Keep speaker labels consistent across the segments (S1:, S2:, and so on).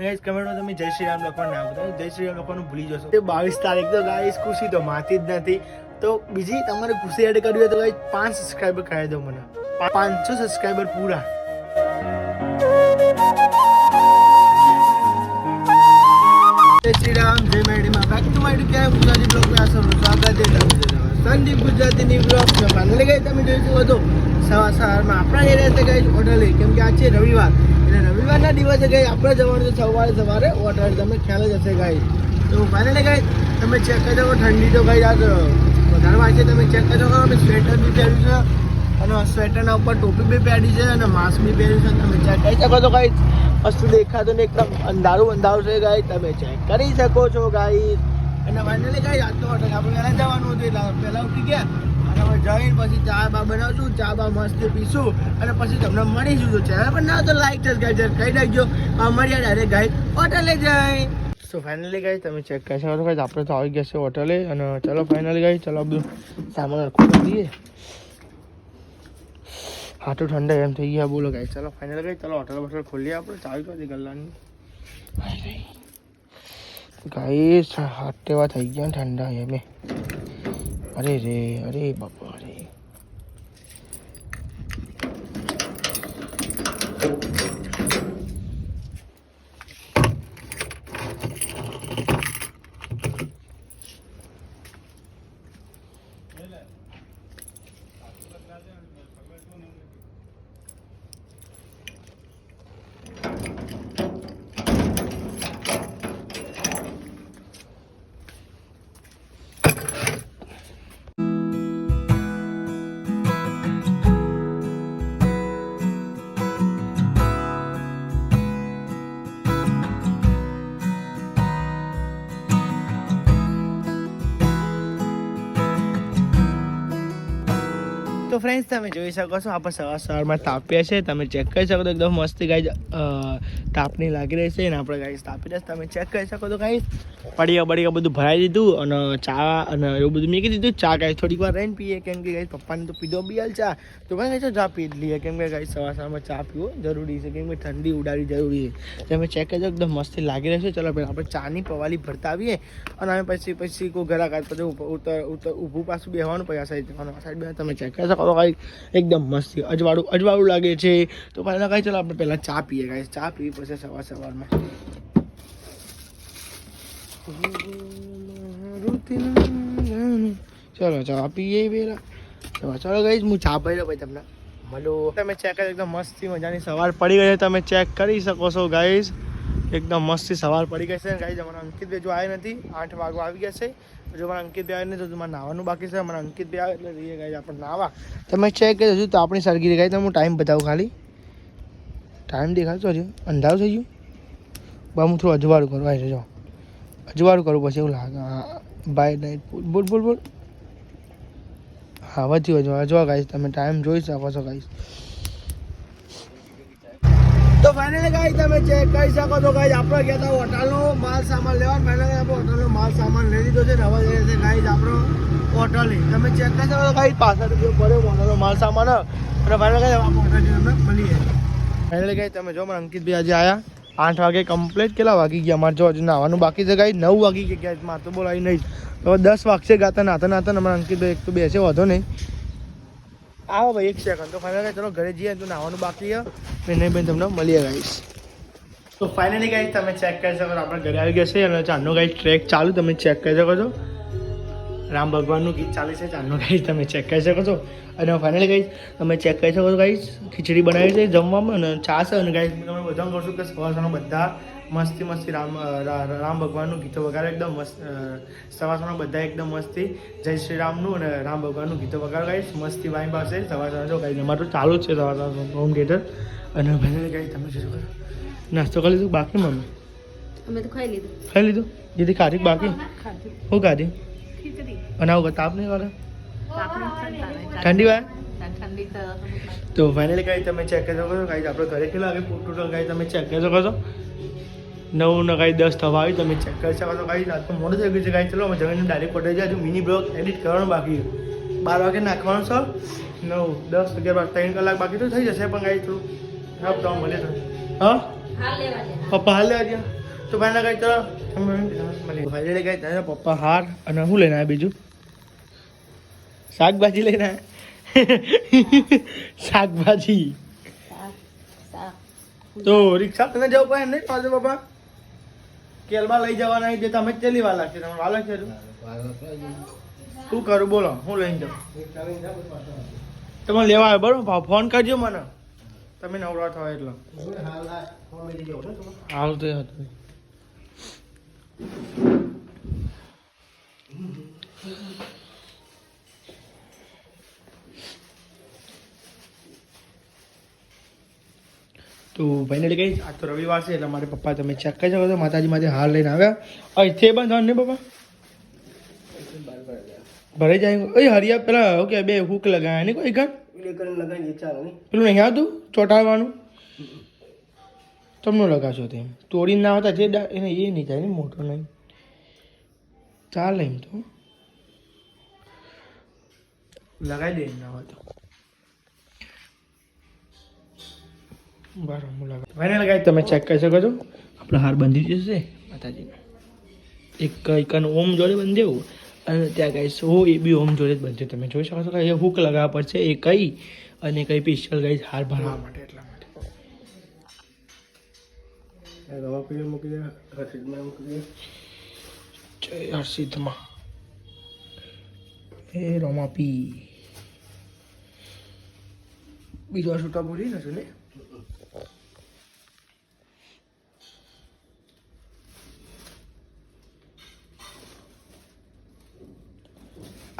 S1: Guys કમેન્ટમાં તમે જય શ્રી રામ લખવાનું ના ભૂલતા જય શ્રી રામ લખવાનું ભૂલી જશો. તે બાવીસ તારીખ તો ગાઈસ ખુશી તો માતી જ નથી. તો બીજી તમારે ખુશી એડ કરવી હોય તો ગાઈસ પાંચ સબસ્ક્રાઈબર કરાવી દો મને. પાંચસો સબસ્ક્રાઈબર પૂરા. જય શ્રી જય મેડીમાં બેક ટુ માય ક્યાં ગુજરાતી બ્લોગમાં તમારું. સંદીપ ગુજરાતીની બ્લોગ તમે જોઈ શકો છો. સવાર સવારમાં આપણા એરિયા ગઈ હોટલ કેમ કે આ છે રવિવાર. એટલે રવિવારના દિવસે ગઈ આપણે જવાનું છે સવારે સવારે. ઓર્ડર તમે ખ્યાલ જ હશે ગાઈ તો ફાઇનલી ગાઈ તમે ચેક કરી દો ઠંડી તો ગઈ આજ વધારે વાંચે તમે ચેક કરી દો અમે સ્વેટર બી પહેર્યું છે અને સ્વેટરના ઉપર ટોપી બી પહેરી છે અને માસ્ક બી પહેર્યું છે. તમે ચેક કરી શકો છો ગાઈ વસ્તુ દેખાતું ને એકદમ અંધારું અંધારું છે ગાઈ તમે ચેક કરી શકો છો ગાઈ અને ફાઇનલી ગાઈ રાત તો હોટલ આપણે પહેલાં જવાનું હતું એટલે પહેલાં ઉઠી ગયા. અને હવે જઈને પછી ચા બા બનાવશું ચા બા મસ્ત પીશું અને પછી તમને મળીશું. તો ચેનલ પર ના તો લાઈક છે ગાઈ કહી નાખજો. આ મળ્યા ડાયરેક્ટ ગાઈ હોટલે જાય સો ફાઇનલી ગાઈ તમે ચેક કરી શકો ગાઈ આપણે તો આવી ગયા છે હોટલે. અને ચલો ફાઇનલી ગાઈ ચલો બધું સામાન રાખો દઈએ હાથું ઠંડા એમ થઈ ગયા બોલો ગાઈ ચલો ફાઇનલ ગઈ ચલો હોટલ બોટલ ખોલીએ આપણે. ચાવી કરી ગલ્લાની? ગાઈ હાથ તેવા થઈ ગયા ઠંડા એમે અરે રે અરે બાપા રે તો ફ્રેન્ડ્સ તમે જોઈ શકો છો, આપણે સવાર સવારમાં તાપ્યા છે તમે ચેક કરી શકો તો એકદમ મસ્ત ગાઈ તાપની લાગી રહી છે. અને આપણે ગાઈ તાપી દસ તમે ચેક કરી શકો તો ગાઈ પડીકા બડીકા બધું ભરાઈ દીધું અને ચા અને એવું બધું મેં કીધું ચા ગાઈ થોડીક વાર રહીને પીએ. કેમ કે ગાઈ પપ્પાને તો પીધો બી હાલ ચા. તો ભાઈ ગાઈ ચા પી જ લઈએ. કેમ કે ગાઈ સવાર સવારમાં ચા પીવો જરૂરી છે. કેમ કે, ઠંડી ઉડાડી જરૂરી છે. તમે ચેક કરજો એકદમ મસ્ત લાગી રહેશે ચલો પહેલાં આપણે ચાની પવાલી ભરતા આવીએ. અને અમે પછી પછી કોઈ ઘરાક આવે પછી ઉપર ઉતર ઉતર ઊભું પાછું બેસવાનું પછી આ સાઈડ જવાનું, આ સાઈડ બે તમે ચેક કરી શકો તો કાંઈ એકદમ મસ્ત. અજવાળું અજવાળું લાગે છે. તો પહેલાં કાંઈ ચાલો આપણે પહેલાં ચા પીએ કાંઈ ચા પીવી પડશે સવાર સવારમાં. ચલો, ચા પીએ પહેલાં. ચલો ચલો ગઈ હું ચા પી ભાઈ તમને મળો. તમે ચેક કરી, એકદમ મસ્તી મજાની સવાર પડી ગઈ છે. તમે ચેક કરી શકો છો ગાઈઝ એકદમ મસ્તી સવાર પડી ગઈ છે. ગાઈઝ અમારા અંકિત બેજો આવ્યા નથી, આઠ વાગવા આવી ગયા છે. જો મારા અંકિત ભાઈ નહીં તો મારે નાવાનું બાકી છે. મારા અંકિત ભાઈ આવે એટલે રહીએ ગાઈઝ આપણે નાવા. તમે ચેક કરી હજુ તો આપણી સરગી ગાઈ તો હું ટાઈમ બતાવું ખાલી. ટાઈમ દેખાડશો હજુ. અંધારું થઈ ગયું. બા, હું થોડું અજવાળું કરું. આવી જો. અજવાળું કરું પછી એવું લાગે. હા બાય નાઇટ બોલ બોલ બોલ હા, વધ્યું હજુ અજવા ગાઈશ તમે ટાઈમ જોઈ શકો છો ગાઈશ તો ફાઇનલી ગાઈ તમે ચેક કરી શકો છો ગાઈ આપણે ગયા હતા હોટલનો માલ સામાન લેવા ફાઇનલી આપણે હોટલનો માલ સામાન લઈ લીધો છે ને હવે જઈએ ગાઈ આપણો હોટલ તમે ચેક કરી શકો ગાઈ પાછળ જો પડ્યો હોટલનો માલ સામાન. અને ફાઇનલી ગાઈ હોટલ તમે મળીએ ફાઇનલી ગાઈ તમે જો, મને અંકિતભાઈ આજે આયા. આઠ વાગે કમ્પ્લીટ કેટલા વાગી ગયા? અમારે જો હજુ નાવાનું બાકી છે ગાઈ નવ વાગી ગયા મારે તો બોલાવી નહીં. હવે દસ વાગશે ગાતા, નાતા નાતા ને અમારા અંકિતભાઈ એક તો બેસે, વાંધો નહીં. આવો ભાઈ, એક સેકન્ડ તો ફાઇનલ ચલો ઘરે જઈએ તો નાવાનું બાકી મેં નહીં બેન તમને મળીએ ગાઈશ તો ફાઇનલી ગાઈશ તમે ચેક કરી શકો આપણે ઘરે આવી ગયા છે અને ચાંદનો ગાઈશ ટ્રેક ચાલુ, તમે ચેક કરી શકો છો. રામ ભગવાનનું ગીત ચાલે છે ચાંદનો ગાઈસ તમે ચેક કરી શકો છો. અને ફાઇનલી ગાઈશ તમે ચેક કરી શકો છો ગાઈસ ખીચડી બનાવી છે જમવામાં અને ચા છે અને ગાઈસ તમે બધા કરશું કે સવાર સવારમાં બધા મસ્તી મસ્તી રામ રામ ભગવાનનું ગીતો વગાડે એકદમ મસ્ત સવાર સવારમાં બધા એકદમ મસ્તી જય શ્રી રામનું અને રામ ભગવાનનું ગીતો વગાડો ગાઈશ મસ્તી વાઈ પાસે સવાર સવાર જો ગાઈશ અમારું તો ચાલુ જ છે સવાર સવાર હોમ થિયેટર અને ફાઇનલી ગાઈશ તમે જોઈ શકો નાસ્તો કરી લીધું? બાકી મમ્મી?
S2: અમે તો ખાઈ લીધું.
S1: ખાઈ લીધું? દીદી ખાધી બાકી? હું ખાધી?
S2: ખીચડી
S1: અને આવું તાપ નહીં વાળા
S2: આપણે ઠંડા
S1: ઠંડી વાય
S2: ઠંડી તો
S1: તો ફાઇનલી કાંઈ તમે ચેક કરી શકો છો કાંઈ આપણે ઘરે કેટલા વાગે ટોટલ કાંઈ તમે ચેક કરી શકો છો નવ ને કાંઈ દસ થવા આવી તમે ચેક કરી શકો છો કાંઈ રાત તો મોડું થઈ ગયું છે કાંઈ ચલો અમે જમીને ડાયરેક્ટ કોટેજ હજુ મિની બ્લોગ એડિટ કરવાનું બાકી છે બાર વાગે નાખવાનું છે નવ દસ અગિયાર બાર ત્રણ કલાક બાકી તો થઈ જશે પણ કાંઈ થોડું હા તો મળે તો હા
S2: હાલ લેવા દે
S1: પપ્પા હાલ લેવા ગયા તો ભાઈને કઈ તો ફાઇનલી કઈ તારા પપ્પા હાર અને શું લઈને આવ્યા બીજું શાકભાજી લઈને શાકભાજી. તો રિક્ષા તને જવું પડે નહીં પાછો પપ્પા કેલમાં લઈ જવાના જે તમે ચેલી વાર લાગશે તમે વાર લાગશે શું કરું? બોલો, હું લઈને જાઉં. તમે લેવા આવ્યો, બરોબર? ફોન કરજો મને. તમે નવરા થવા એટલે. હાલ તો હતું તો ફાઇનલી કઈ આજ તો રવિવાર છે એટલે મારે પપ્પા તમે ચેક કરી શકો છો. માતાજી માટે હાર લઈને આવ્યા. અહીંથી બંધ ને પપ્પા ભરે જાય ઓય હરિયા પેલા ઓકે બે હુક લગાવ્યા ને કોઈ ઘર? પેલું નહીં આવતું ચોંટાડવાનું? તમને લગાશો તેમ. તોડીને ના આવતા જે ડા- એને એ નહીં થાય ને મોટો નહીં. ચાલે એમ તો. લગાવી દે ના હોય તો. બરાબર હું લગાવ તમે ચેક કરી શકો છો? આપણો હાર બંધી જશે માતાજીનો. એક એકાનું ઓમ જોડે બંધ્યું અને ત્યાં ગાઈસ સો એ બી ઓમ જોડે જ બંધ્યું. તમે જોઈ શકો છો કે હુક લગાવવા પડશે એ કઈ અને કઈ પિસ્ટલ ગાઈસ હાર ભરવા માટે. એટલા માટે. જય હર્ષિદમાં એ રોમાપી. બીજો છૂટા બોલી ને ને?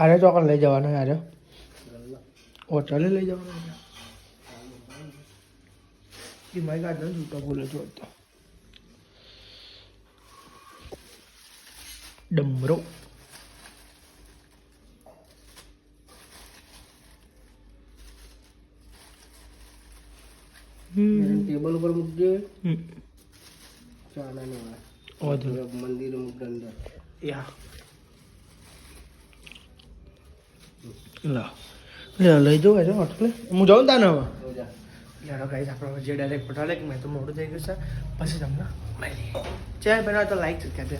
S1: આરે ચોકડ લઈ જવાનો આરે હોટલે લઈ જવાનો એ મારી ગાડ નથી છૂટા બોલે છો તો ડમરો. હમ.
S3: ટેબલ ઉપર મૂકજે
S1: હમ.
S3: ચાના ને મંદિર મૂકજે અંદર.
S1: યા. લા. લે લઈ જવું છે હોટલે. હું જાઉં તાને હવે? ગાઈસ આપણે જે ડાયરેક્ટ પટાલે કે મેં તો મોડું થઈ ગયું છે. પછી તમને મળીએ ચાય બનાવ તો લાઈક કરી દે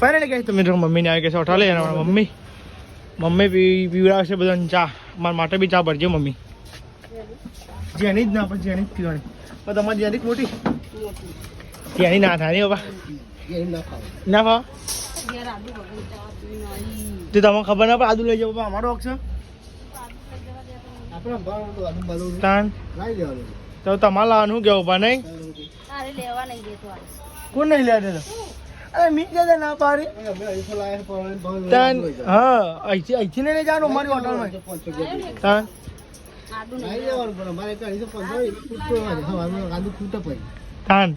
S1: ફાઇનલી ગાઈસ તમે મમ્મીને આવી ગયા છે હોટલે મારા મમ્મી. મમ્મી પી પીવડાવશે બધાને ચા. મારા માટે બી ચા ભરજો મમ્મી. જેની જ ના પણ જેની જ પીવાની. પણ તમારી જેની જ મોટી. ત્યાંની ના થાય નહીં બાબા
S3: ના ખાવ.
S1: ના ભાવ તે તમને ખબર ના પડે, આદુ લઈ જાવ અમારો હક છે. તો તમારે લાવવાનું કેવું પણ. કોણ નહીં લેવા દેતો? અરે મી જતા ના પાડી. હા, અહીંથી અહીંથી નહીં જવાનું, અમારી હોટલમાં. તાન.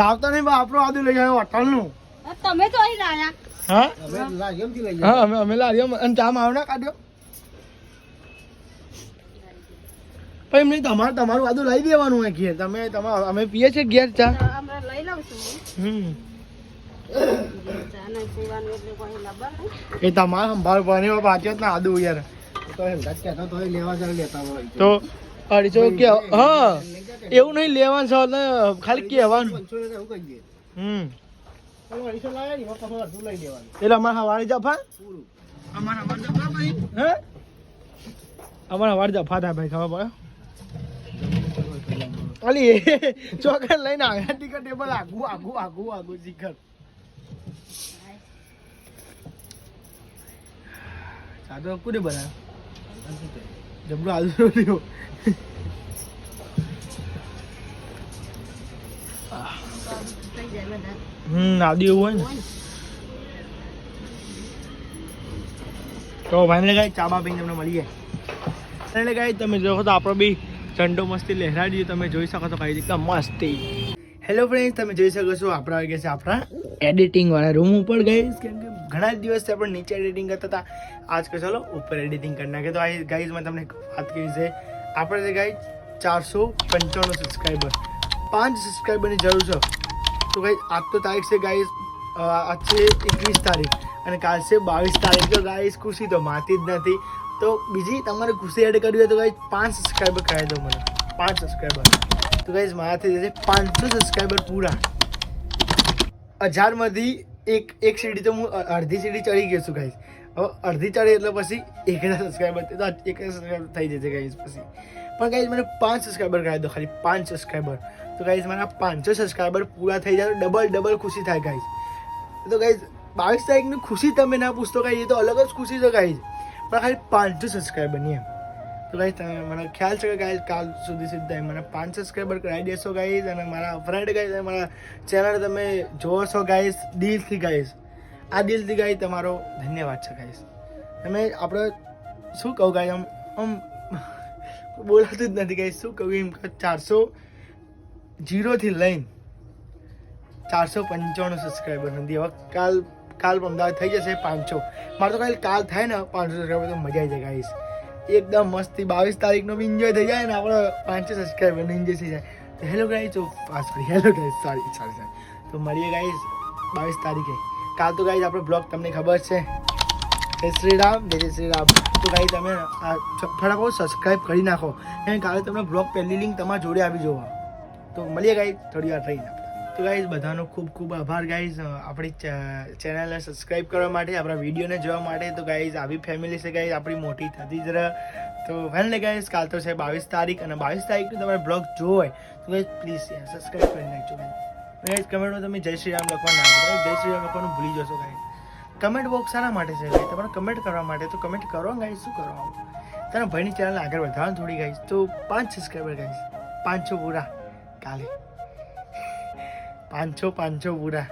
S1: લાવતા નહીં આપણું આદુ લઈ જવાનું હોટલનું.
S2: તમે તો અહીં લાયા
S1: હા? હા અમે અમે લાવ્યો અને ચા માવ ના કાઢ્યો. પછી એમ નહીં તમારે તમારું આદુ લઈ દેવાનું હોય ઘેર. તમે તમારે અમે પીએ છીએ ઘેર ચા.
S2: લઈ લઉં
S1: હમ.
S2: ચા નહીં પીવાનું એટલે કોઈ લાવવા નહીં.
S1: એ તમારે સંભાળ પાણી પાછો જ ના આદુ યાર.
S3: તો એમ તો એ લેવા જરા લેતા
S1: અઢીસો કે હા એવું નહીં લેવાનું ખાલી કહેવાનું. હમ. એટલે અમારે હવારી જફા હે? અમારે હવાર જફા થાય ભાઈ ખબર પડે? અલી એ લઈને આવ્યા ટિકટ ટેબલ આગુ આગુ આગુ આગુ શિખર સાદો કુને બનાવ્યો? જબરો આલુ રહ્યો હમ આદુ એવું હોય ને. તો ભાઈને ગાય ચા બા પીને તમને મળીએ. એટલે ગાય તમે જોવો તો આપણો બી ચંડો મસ્તી લહેરાડી તમે જોઈ શકો છો કઈ રીતના મસ્તી. હેલો ફ્રેન્ડ્સ તમે જોઈ શકો છો આપણા આવી છે આપણા એડિટિંગ વાળા રૂમ ઉપર ગઈ કેમ કે ઘણા જ દિવસથી આપણે નીચે એડિટિંગ કરતા હતા. આજ કે ચલો ઉપર એડિટિંગ કરી નાખે તો આ ગાઈઝ મેં તમને વાત કરી છે. આપણે જે ગાઈ ચારસો પંચાણું સબસ્ક્રાઈબર પાંચ સબસ્ક્રાઈબરની જરૂર છે. તો ગાઈ આજ તો તારીખ છે ગાઈસ આજ છે એકવીસ તારીખ અને કાલ છે બાવીસ તારીખ. તો ગાઈસ ખુશી તો માતી જ નથી. તો બીજી તમારે ખુશી એડ કરવી હોય તો ગાઈઝ પાંચ સબસ્ક્રાઈબર કરાવી દો મને. પાંચ સબસ્ક્રાઈબર તો ગાઈસ મારાથી જશે પાંચસો સબસ્ક્રાઈબર પૂરા. હજારમાંથી એક એક સીડી તો હું અડધી સીડી ચડી ગયો છું ગાઈસ હવે અડધી ચડી એટલે પછી એક હજાર સબસ્ક્રાઈબર તો એક સબસ્ક્રાઈબર થઈ જશે ગાઈસ પછી. પણ ગાઈસ મને પાંચ સબસ્ક્રાઈબર કરાવી દો ખાલી, પાંચ સબસ્ક્રાઈબર તો ગાઈઝ મારા પાંચસો સબસ્ક્રાઈબર પૂરા થઈ જાય તો ડબલ ડબલ ખુશી થાય ગાઈઝ તો ગાઈઝ બાવીસ તારીખની ખુશી તમે ના પૂછતો ગાઈઝ એ તો અલગ જ ખુશી છે ગાઈઝ પણ ખાલી પાંચસો સબસ્ક્રાઈબરની એમ. તો ગાઈઝ તમે મને ખ્યાલ છે કે ગાઈઝ કાલ સુધી સીધા મને પાંચ સબસ્ક્રાઈબર કરાવી દેશો ગાઈઝ અને મારા ફ્રેન્ડ ગાઈઝ મારા ચેનલ તમે જોવો છો ગાઈઝ દિલથી ગાઈઝ આ દિલથી ગાઈઝ તમારો ધન્યવાદ છે ગાઈઝ તમે આપણે શું કહું ગાઈઝ આમ આમ, બોલાતું જ નથી ગાઈઝ શું કહું, એમ ચારસો જીરોથી લઈને ચારસો પંચાણું સબસ્ક્રાઈબર નથી હવે કાલ કાલ અમદાવાદ થઈ જશે પાંચસો. મારે તો કાલે, કાલ થાય ને પાંચસો સબસ્ક્રાઈબર તો મજા આવી જાય ગાઈશ એકદમ મસ્તી. બાવીસ તારીખનો બી એન્જોય થઈ જાય ને આપણો પાંચસો સબસ્ક્રાઈબરનો એન્જોય થઈ જાય. હેલો તો sorry hello guys sorry sorry sorry તો મળીએ ગાઈશ બાવીસ તારીખે. કાલ તો ગાઈશ આપણો બ્લોગ તમને ખબર છે. જય શ્રી રામ, જય જય શ્રી રામ. તો ગાઈ તમે ફટાફટ સબસ્ક્રાઈબ કરી નાખો. અને કાલે તમને બ્લોગ પહેલી લિંક તમારા જોડે આવી જોવા. તો મળીએ ગાઈઝ થોડી વાર રહીને તો ગાઈઝ બધાનો ખૂબ ખૂબ આભાર ગાઈઝ આપણી ચેનલને સબસ્ક્રાઈબ કરવા માટે, આપણા વિડીયોને જોવા માટે. તો ગાઈઝ આવી ફેમિલી છે ગાઈઝ આપણી મોટી થતી જ રહે. તો ને ગાઈઝ કાલ તો છે બાવીસ તારીખ અને બાવીસ તારીખનું તમારે બ્લોગ જોવો હોય, તો ગાઈઝ પ્લીઝ સબસ્ક્રાઇબ કરી નાખજો ગાઈઝ કમેન્ટમાં તમે જય શ્રી રામ લખવા ના ભૂલો, જય શ્રી રામ લખવાનું ભૂલી જશો ગાઈઝ કમેન્ટ બોક્સ શાના માટે છે ગાઈઝ તમારે કમેન્ટ કરવા માટે, તો કમેન્ટ કરો ગાઈઝ શું કરો તારા ભાઈની ચેનલ આગળ વધારવાનું થોડી ગાઈઝ તો પાંચ સબસ્ક્રાઈબર ગાઈઝ પાંચસો પૂરા. કાલે. પાંચસો પાંચસો પૂરા.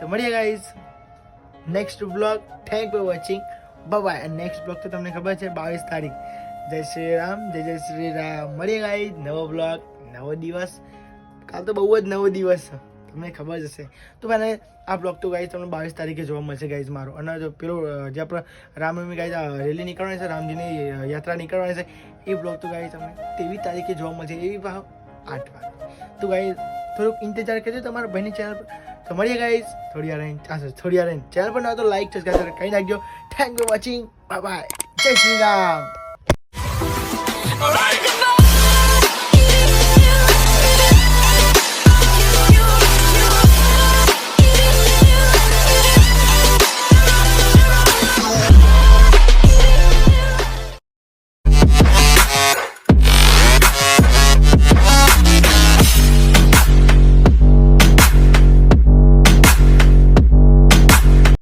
S1: તો મળીએ guys next vlog thank for watching bye next vlog તો તમને ખબર છે, બાવીસ તારીખ. જય શ્રી રામ, જય જય શ્રી રામ. મળીએ ગાઈઝ નવો બ્લોગ નવો દિવસ. કાલ તો બહુ જ નવો દિવસ તમને ખબર જ હશે. તો મને આ બ્લોગ તો ગાઈઝ તમને બાવીસ તારીખે જોવા મળશે ગાઈઝ મારો. અને જો પેલો જે આપણે રામનવમી ગાઈઝ રેલી નીકળવાની છે, રામજીની યાત્રા નીકળવાની છે, એ બ્લોગ તો ગાઈઝ તમને તેવી તારીખે જોવા મળશે. એવી ભાવ આઠ વાગે તો ગાઈઝ થોડુંક ઇંતજાર કરજો તમારા ભાઈની ચેનલ પર. તો મળીએ ગાઈઝ થોડી આ રહીને ચાલશે થોડી વાર રહીને. ચેનલ પર ન તો લાઈક સબસ્ક્રાઈબ કરી નાખજો. Thank you watching bye bye Jai Shri Ram.